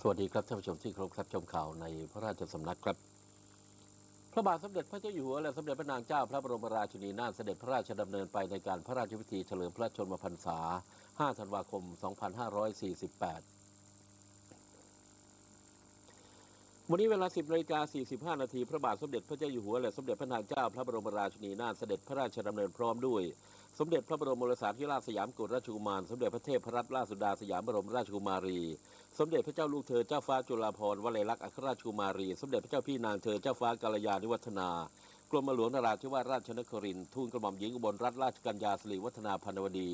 สวัสดีครับท่านผู้ชมที่เคารพครับชมข่าวในพระราชสำนักครับ พระบาทสมเด็จพระเจ้าอยู่หัวและสมเด็จพระนางเจ้าพระบรมราชินีนาถเสด็จพระราชดำเนินไปในการพระราชพิธีเฉลิมพระชนมพรรษา 5 ธันวาคม 2548 วันนี้เวลา 10นาฬิกา45 นาทีพระบาทสมเด็จพระเจ้าอยู่หัวและสมเด็จพระนางเจ้าพระบรมราชินีนาถเสด็จพระราชดำเนินพร้อมด้วย สมเด็จพระบรมโอรสาธิราชสยามกุฎราชกุมาร สมเด็จพระเทพรัตนราชสุดาสยามบรมราชกุมารี สมเด็จพระเจ้าลูกเธอเจ้าฟ้าจุฬาภรณ์วลัยลักษณ์อัครราชกุมารี สมเด็จพระเจ้าพี่นางเธอเจ้าฟ้ากาลยานิวัฒนากรมหลวงนราธิวาสราชนครินทร์ทูลกระหม่อมหญิงอุบลรัตนราชกัญญาสิริวัฒนาพันวดี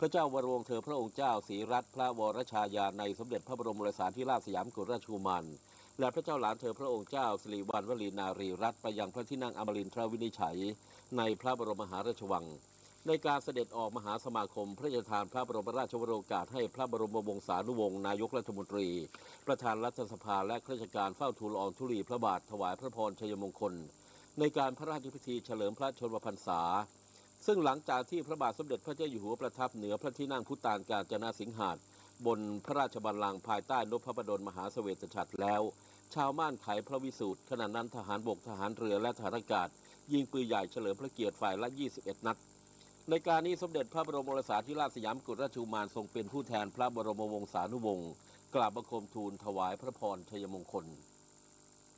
พระเจ้าวรวงเธอพระองค์เจ้าศรีรัตน์พระวรชายาในสมเด็จพระบรมโอรสาธิราชสยามกุฎราชกุมารและพระเจ้าหลานเธอพระองค์เจ้าสิริวัณวลีนารีรัตน์ไปยังพระที่นั่งอมรินทรวินิจฉัย ในพระบรมมหาราชวัง ในการเสด็จออกมหาสมาคม พระราชทานพระบรมราชวโรกาสให้พระบรมวงศานุวงศ์นายกรัฐมนตรี ประธานรัฐสภาและข้าราชการเฝ้าทูลอองธุลีพระบาทถวายพระพรชัยมงคล ในการพระราชพิธีเฉลิมพระชนมพรรษา ซึ่งหลังจากที่พระบาทสมเด็จพระเจ้าอยู่หัวประทับเหนือพระที่นั่งพุตานกาญจนาสิงหาดบนพระราชบัลลังก์ภายใต้นพพดลมหาเสวตฉัตรแล้ว ชาวม่านไขพระวิสูตรขณะนั้นทหารบกทหารเรือและทหารอากาศ ยิงปืนใหญ่เฉลิมพระเกียรติฝ่ายละ 21 นัด ในการนี้สมเด็จพระบรมโอรสาธิราชสยามกุฎราชกุมารทรงเป็นผู้แทนพระบรมวงศานุวงศ์กราบบังคมทูลถวายพระพรชัยมงคล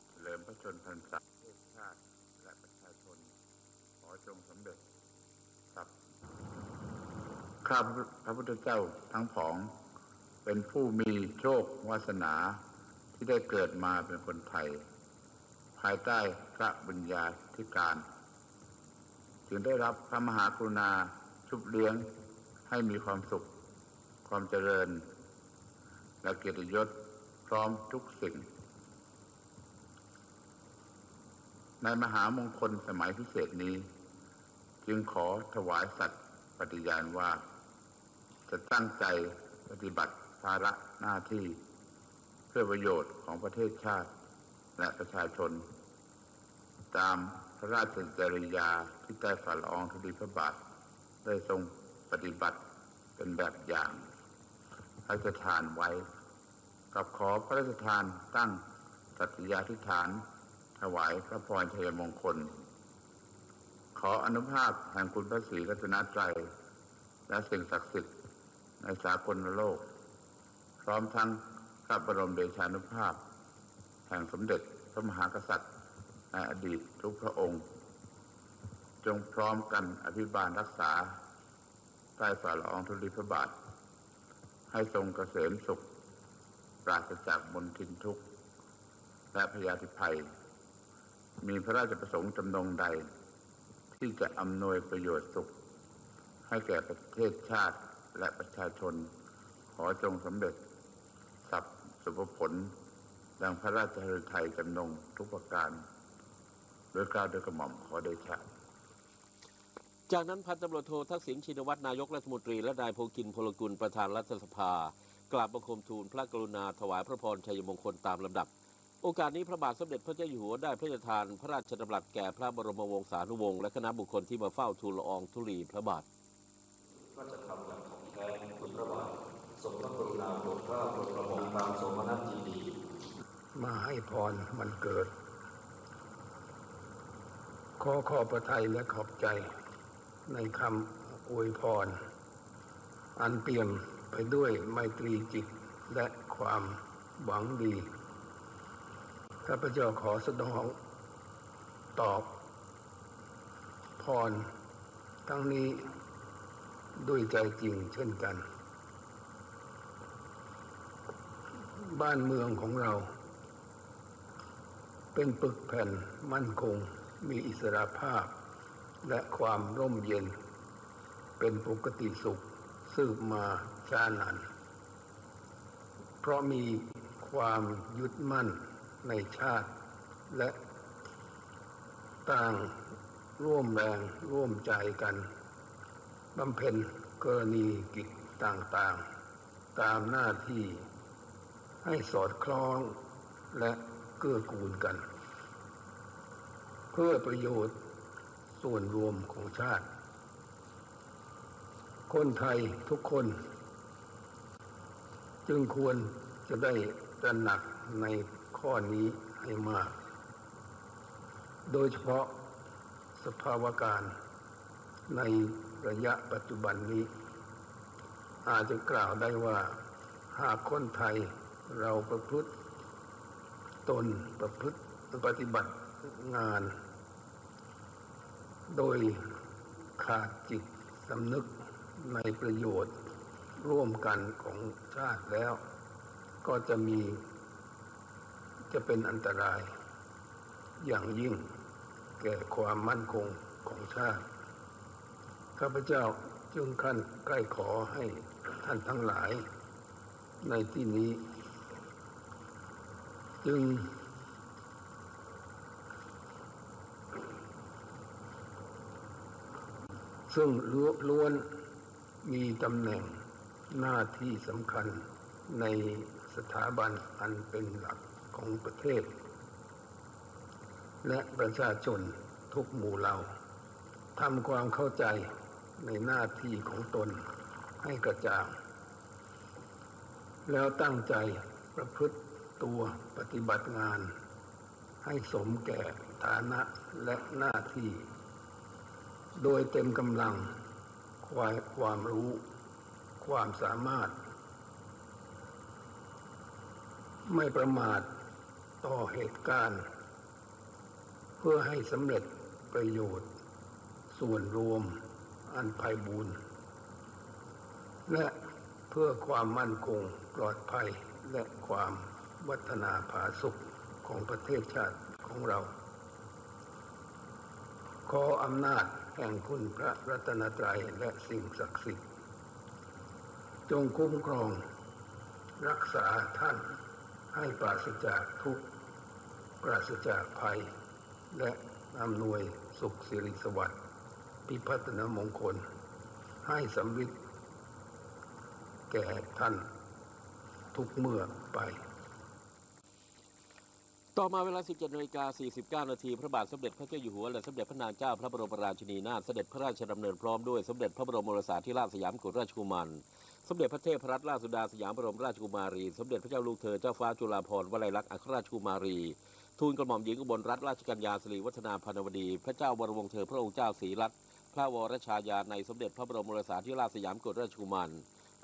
เฉลิมพระชนมพรรษาประเทศชาติและประชาชน ขอจงสำเร็จครับข้าพระพุทธเจ้าทั้งผอง เป็นผู้มีโชควาสนาที่ได้เกิดมาเป็นคนไทย ภายใต้พระบุญญาธิการ จึงได้รับพระมหากรุณาชุบเลี้ยงให้มีความสุข ความเจริญ และเกียรติยศพร้อมทุกสิ่ง ในมหามงคลสมัยพิเศษนี้ จึงขอถวายสัตย์ปฏิญาณว่า จะตั้งใจปฏิบัติภาระหน้าที่เพื่อประโยชน์ของประเทศชาติและประชาชน ตาม ระราชจริยาที่ใต้ฝ่าละอองธุลีพระบาท ได้ทรงปฏิบัติเป็นแบบอย่างพระราชทานไว้ กับขอพระราชทานตั้งสัตยาธิฐาน ถวายพระพรชัยมงคล ขออนุภาพแห่งคุณพระศรีรัตนตรัยและสิ่งศักดิ์สิทธิ์ในสากลโลก พร้อมทั้งพระบรมเดชานุภาพ แห่งสมเด็จพระมหากษัตริย์ อดีตทุกพระองค์ จงพร้อมกันอภิบาลรักษา ใต้ฝ่าละอองธุลีพระบาท ให้ทรงเกษมสุข ปราศจากมนทินทุกข์ และพยาธิภัย มีพระราชประสงค์จำนงใด ที่จะอำนวยประโยชน์สุข ให้แก่ประเทศชาติและประชาชน ขอจงสำเร็จสับสุภผล ดังพระราชฤทัยจำนงทุกประการ โดยกล่าวโดยกระหม่อมขอเดชะจากนั้นพันตำรวจโททักษิณชินวัตรนายกรัฐมนตรีและนายพงกินพลกุลประธานรัฐสภากราบบังคมทูลพระกรุณาถวายพระพรชัยมงคลตามลำดับ โอกาสนี้พระบาทสมเด็จพระเจ้าอยู่หัวได้พระราชทานพระราชดำรัสแก่พระบรมวงศานุวงศ์และคณะบุคคลที่มาเฝ้าทูลละอองธุลีพระบาทก็จะทำอย่างของแท้คุณพระบาททรงพระกรุณาโปรดเกล้าโปรดกระหม่อมตามสมณจีดีมาให้พรมันเกิด ขอขอบพระทัยและขอบใจในคำอวยพร อันเปี่ยมไปด้วยไมตรีจิตและความหวังดีข้าพเจ้าขอสนองตอบ พรทั้งนี้ด้วยใจจริงเช่นกัน บ้านเมืองของเรา เป็นปึกแผ่นมั่นคง มีอิสระภาพ และความร่มเย็น เป็นปกติสุขสืบมาช้านานเพราะมีความยึดมั่นในชาติ และต่างร่วมแรงร่วมใจกันบำเพ็ญกรณีกิจต่างๆ ตามหน้าที่ให้สอดคล้องและเกื้อกูลกัน เพื่อประโยชน์ส่วนรวมของชาติ คนไทยทุกคน จึงควรจะได้ตระหนักในข้อนี้ให้มาก โดยเฉพาะสภาวะการในระยะปัจจุบันนี้ อาจจะกล่าวได้ว่า หากคนไทยเราประพฤติ ตนประพฤติ ปฏิบัติงาน โดยขาดจิตสำนึกในประโยชน์ร่วมกันของชาติแล้ว ก็จะมี จะเป็นอันตราย อย่างยิ่งแก่ความมั่นคงของชาติ ข้าพเจ้าจึงขั้นใกล้ขอให้ท่านทั้งหลาย ในที่นี้ จึง ซึ่งล้วนมีตำแหน่งหน้าที่สำคัญในสถาบันอันเป็นหลักของประเทศ และประชาชนทุกหมู่เหล่าทำความเข้าใจในหน้าที่ของตนให้กระจ่าง แล้วตั้งใจประพฤติตัวปฏิบัติงาน ให้สมแก่ฐานะและหน้าที่ โดยเต็มกำลังความความรู้ ความสามารถ ไม่ประมาทต่อเหตุการณ์ เพื่อให้สำเร็จประโยชน์ ส่วนรวมอันไพบูรณ์และเพื่อความมั่นคงปลอดภัยและความวัฒนาผาสุขของประเทศชาติของเรา ขออำนาจ แห่งคุณพระรัตนตรัยและสิ่งศักดิ์สิทธิ์ จงคุ้มครอง รักษาท่านให้ปราศจากทุกข์ปราศจากภัย และอำนวยสุขสิริสวัสดิ์พิพัฒนมงคล ให้สำริดแก่ท่านทุกเมื่อไป ต่อมาเวลา 17นาฬิกา49 นาทีพระบาทสมเด็จพระเจ้าอยู่หัวและสมเด็จพระนางเจ้าพระบรมราชินีนาถเสด็จพระราชดำเนินพร้อมด้วยสมเด็จพระบรมโอรสาธิราชสยามกุฎราชกุมารสมเด็จพระเทพรัตนราชสุดาสยามบรมราชกุมารี สมเด็จพระเจ้าลูกเธอเจ้าฟ้าจุฬาภรณ์วลัยลักษณ์อัครราชกุมารี ทูลกระหม่อมหญิงอุบลรัตนราชกัญญาสิริวัฒนาพันวดี พระเจ้าวรวงศ์เธอพระองค์เจ้าศรีรัตน์พระวรชายาในสมเด็จพระบรมโอรสาธิราชสยามกุฎราชกุมาร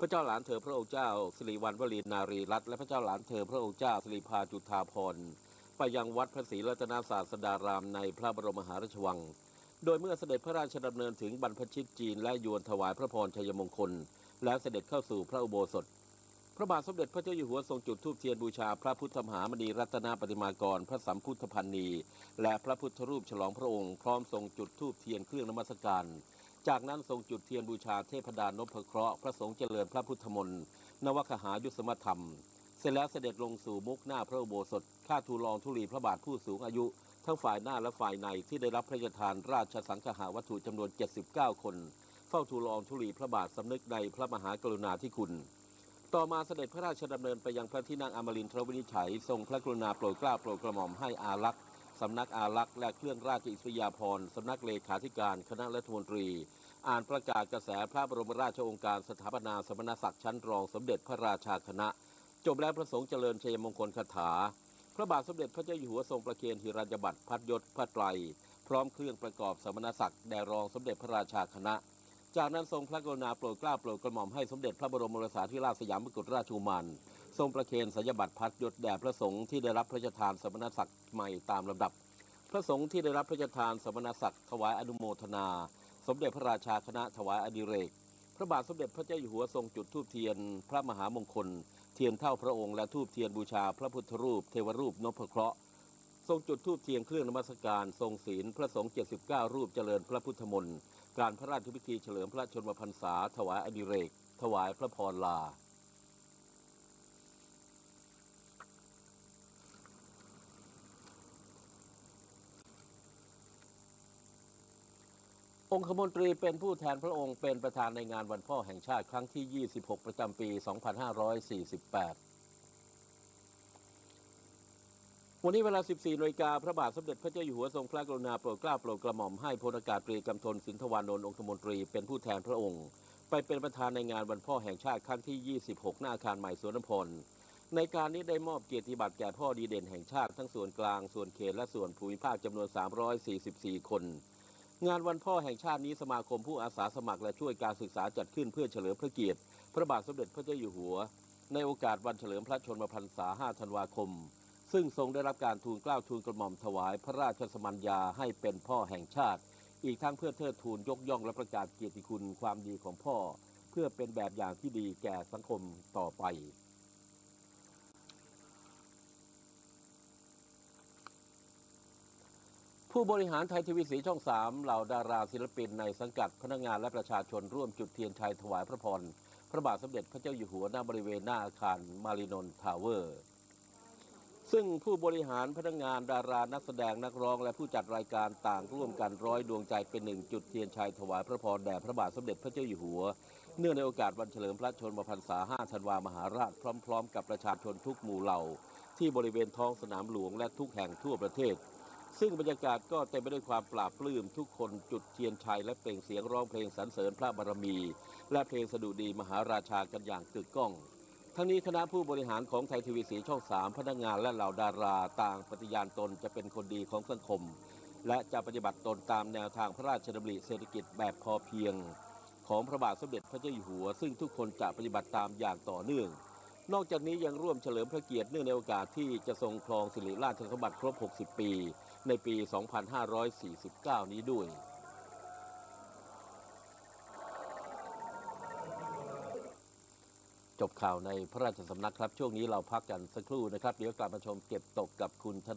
พระเจ้าหลานเธอพระองค์เจ้าสิริวัณวลีนารีรัตน์และพระเจ้าหลานเธอพระองค์เจ้าสิริพาจุฑาภรณ์ ไปยังวัดพระศรีรัตนศาสดารามในพระบรมมหาราชวัง โดยเมื่อเสด็จพระราชดำเนินถึงบรรพชิตจีนและยวนถวายพระพรชัยมงคล แล้วเสด็จเข้าสู่พระอุโบสถ พระบาทสมเด็จพระเจ้าอยู่หัวทรงจุดธูปเทียนบูชาพระพุทธมหามณีรัตนปฏิมากร พระสัมพุทธพันนี และพระพุทธรูปฉลองพระองค์พร้อมทรงจุดธูปเทียนเครื่องนมัสการจากนั้นทรงจุดเทียนบูชาเทพดานพเคราะห์พระสงฆ์เจริญพระพุทธมนต์นวคหายุสมธรรม เสร็จแล้วเสด็จลงสู่มุกหน้าพระอุโบสถข้าทูลรองธุลีพระบาทผู้สูงอายุ ทั้งฝ่ายหน้าและฝ่ายในที่ได้รับพระราชทานราชสังฆาวัตถุจำนวน 79 คน เฝ้าทูลรองธุลีพระบาทสำนึกในพระมหากรุณาธิคุณ ต่อมาเสด็จพระราชดำเนินไปยังพระที่นั่งอมรินทรวินิจฉัย ทรงพระกรุณาโปรดเกล้าโปรดกระหม่อมให้อารักษ์สำนักอารักษ์และเครื่องราชอิสริยาภรณ์สำนักเลขาธิการคณะรัฐมนตรี อ่านประกาศกระแสพระบรมราชโองการสถาปนาสมณศักดิ์ชั้นรองสมเด็จพระราชาคณะ จบแล้วพระสงฆ์เจริญชัยมงคลคาถา พระบาทสมเด็จพระเจ้าอยู่หัวทรงประเคนหิรัญญบัตรพัดยศพระไตร พร้อมเครื่องประกอบสมณศักดิ์แด่รองสมเด็จพระราชาคณะ จากนั้นทรงพระกรุณาโปรดเกล้าโปรดกระหม่อมให้สมเด็จพระบรมโอรสาธิราชสยามกุฎราชกุมารทรงประเคนสัญญบัตรพัดยศแด่พระสงฆ์ที่ได้รับพระราชทานสมณศักดิ์ใหม่ตามลำดับ พระสงฆ์ที่ได้รับพระราชทานสมณศักดิ์ถวายอนุโมทนา สมเด็จพระราชาคณะถวายอดิเรก พระบาทสมเด็จพระเจ้าอยู่หัวทรงจุดธูปเทียน พระมหามงคล เทียนเท่าพระองค์และทูบเทียนบูชาพระพุทธรูป เทวรูปนพเคราะห์ทรงจุดทูบเทียนเครื่องนมัสการ ทรงศีลพระสงฆ์79 รูปเจริญพระพุทธมนต์การพระราชพิธีเฉลิมพระชนมพรรษา ถวายอดิเรก ถวายพระพรลา องคมนตรีเป็นผู้แทนพระองค์เป็นประธานในงานวันพ่อแห่งชาติครั้งที่ 26 ประจำปี 2548 วันนี้เวลา 14นาฬิกาพระบาทสมเด็จพระเจ้าอยู่หัวทรงพระกรุณาโปรดเกล้าโปรดกระหม่อมให้พลอากาศตรีกำธลสินทวานนท์องคมนตรีเป็นผู้แทนพระองค์ ไปเป็นประธานในงานวันพ่อแห่งชาติครั้งที่ 26 หน้าอาคารใหม่สวนน้ำพลในการนี้ได้มอบเกียรติบัตรแก่พ่อดีเด่นแห่งชาติทั้งส่วนกลางส่วนเขตและส่วนภูมิภาคจำนวน 344 คน งานวันพ่อแห่งชาตินี้สมาคมผู้อาสาสมัครและช่วยการศึกษาจัดขึ้นเพื่อเฉลิมพระเกียรติ พระบาทสมเด็จพระเจ้าอยู่หัว ในโอกาสวันเฉลิมพระชนมพรรษา 5 ธันวาคม ซึ่งทรงได้รับการทูลเกล้าทูลกระหม่อมถวายพระราชสมัญญาให้เป็นพ่อแห่งชาติ อีกทั้งเพื่อเทิดทูนยกย่องและประกาศเกียรติคุณความดีของพ่อ เพื่อเป็นแบบอย่างที่ดีแก่สังคมต่อไป ผู้บริหารไทยทีวีสีช่องสามเหล่าดาราศิลปินในสังกัดพนักงานและประชาชนร่วมจุดเทียนชัยถวายพระพร พระบาทสมเด็จพระเจ้าอยู่หัวหน้าบริเวณหน้าอาคารมารีนนท์ทาวเวอร์ ซึ่งผู้บริหารพนักงานดารานักแสดงนักร้องและผู้จัดรายการต่างร่วมกันร้อยดวงใจเป็นหนึ่งจุดเทียนชัยถวายพระพรแด่พระบาทสมเด็จพระเจ้าอยู่หัว เนื่องในโอกาสวันเฉลิมพระชนมพรรษา 5 ธันวามหาราชพร้อม ๆ กับประชาชนทุกหมู่เหล่า ที่บริเวณท้องสนามหลวงและทุกแห่งทั่วประเทศ ซึ่งบรรยากาศก็เต็มไปด้วยความปราบปลื้มทุกคนจุดเทียนชัยและเปล่งเสียงร้องเพลงสรรเสริญพระบารมี และเพลงสดุดีมหาราชากันอย่างกึกก้อง ทั้งนี้คณะผู้บริหารของไทยทีวีสีช่องสามพนักงานและเหล่าดาราต่างปฏิญาณตนจะเป็นคนดีของสังคม และจะปฏิบัติตนตามแนวทางพระราชดำริเศรษฐกิจแบบพอเพียง ของพระบาทสมเด็จพระเจ้าอยู่หัว ซึ่งทุกคนจะปฏิบัติตามอย่างต่อเนื่องนอกจากนี้ยังร่วมเฉลิมพระเกียรติเนื่องในโอกาสที่จะทรงครองสิริราชสมบัติครบ 60 ปี ในปี 2549 นี้ด้วย จบข่าวในพระราชสำนักครับ ช่วงนี้เราพักกันสักครู่นะครับ เดี๋ยวกลับมาชมเก็บตกกับคุณธน